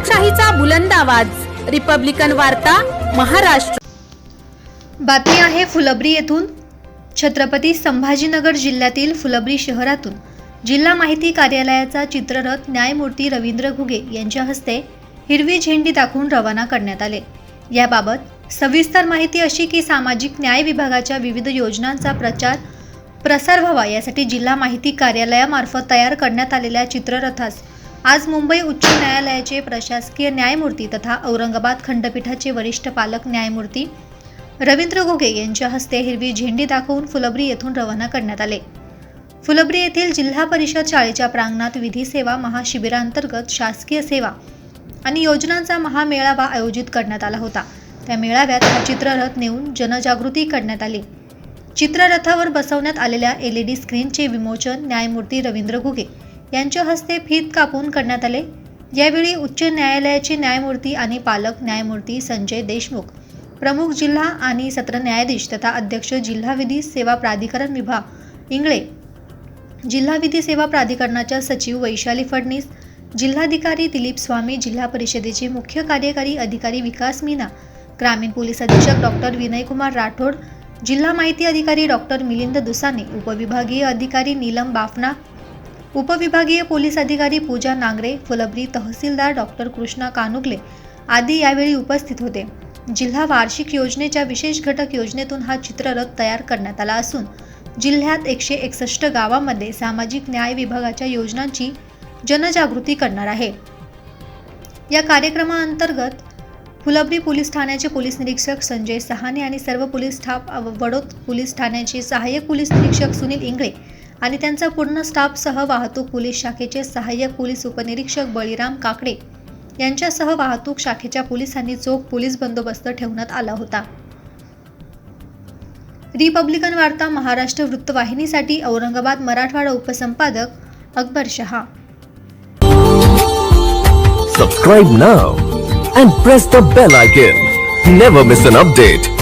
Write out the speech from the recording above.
लोकशाहीचा बुलंद आवाज. रिपब्लिकन वार्ता महाराष्ट्र. बातमी आहे फुलब्री येथून. छत्रपती संभाजीनगर जिल्ह्यातील फुलब्री शहरातून. जिल्हा माहिती कार्यालयाचा चित्ररथ न्यायमूर्ती रवींद्र घुगे यांच्या हस्ते हिरवी झेंडी दाखवून रवाना करण्यात आले. याबाबत सविस्तर माहिती अशी की सामाजिक न्याय विभागाच्या विविध योजनांचा प्रचार प्रसार व्हावा यासाठी जिल्हा माहिती कार्यालयामार्फत तयार करण्यात आलेल्या चित्ररथास आज मुंबई उच्च न्यायालयाचे प्रशासकीय न्यायमूर्ती तथा औरंगाबाद खंडपीठाचे वरिष्ठ पालक न्यायमूर्ती रवींद्र घोगे यांच्या हस्ते हिरवी झेंडी दाखवून फुलब्री येथून रवाना करण्यात आले. फुलब्री येथील जिल्हा परिषद शाळेच्या प्रांगणात विधी सेवा महाशिबिरांतर्गत शासकीय सेवा आणि योजनांचा महामेळावा आयोजित करण्यात आला होता. त्या मेळाव्यात हा चित्ररथ नेऊन जनजागृती करण्यात आली. चित्ररथावर बसवण्यात आलेल्या एल ई डी स्क्रीनचे विमोचन न्यायमूर्ती रवींद्र घुगे यांच्या हस्ते फीत कापून करण्यात आले. यावेळी उच्च न्यायालयाचे न्यायमूर्ती आणि पालक न्यायमूर्ती संजय देशमुख प्रमुख जिल्हा आणि सत्र न्यायाधीश तथा अध्यक्ष जिल्हा विधी सेवा प्राधिकरण विभाग इंगळे. जिल्हा विधी सेवा प्राधिकरणाच्या सचिव वैशाली फडणीस जिल्हाधिकारी दिलीप स्वामी जिल्हा परिषदेचे मुख्य कार्यकारी अधिकारी विकास मीना ग्रामीण पोलीस अधीक्षक डॉक्टर विनयकुमार राठोड जिल्हा माहिती अधिकारी डॉक्टर मिलिंद दुसाने उपविभागीय अधिकारी नीलम बाफना उपविभागीय पोलीस अधिकारी पूजा नांगरे फुलब्री तहसीलदार डॉक्टर कृष्णा कानुगले आदी यावेळी उपस्थित होते. जिल्हा वार्षिक योजनेच्या विशेष घटक योजनेतून हा चित्ररथ तयार करण्यात आला असून जिल्ह्यात एकशे एकसष्ट गावांमध्ये सामाजिक न्याय विभागाच्या योजनांची जनजागृती करणार आहे. या कार्यक्रमाअंतर्गत फुलब्री पोलीस ठाण्याचे पोलीस निरीक्षक संजय सहाने आणि सर्व पोलीस स्टाफ वडोद पोलीस ठाण्याचे सहाय्यक पोलीस निरीक्षक सुनील इंगळे आणि त्यांचा पूर्ण स्टाफसह वाहतूक पोलीस शाखेचे सहाय्यक पोलीस उपनिरीक्षक बळीराम काकडे यांच्यासह वाहतूक शाखेच्या पोलिसांनी चोख पोलीस बंदोबस्त ठेवण्यात आला होता. रिपब्लिकन वार्ता महाराष्ट्र वृत्तवाहिनीसाठी Aurangabad Marathwada उपसंपादक Akbar Shah. Subscribe now and press the bell icon never miss an update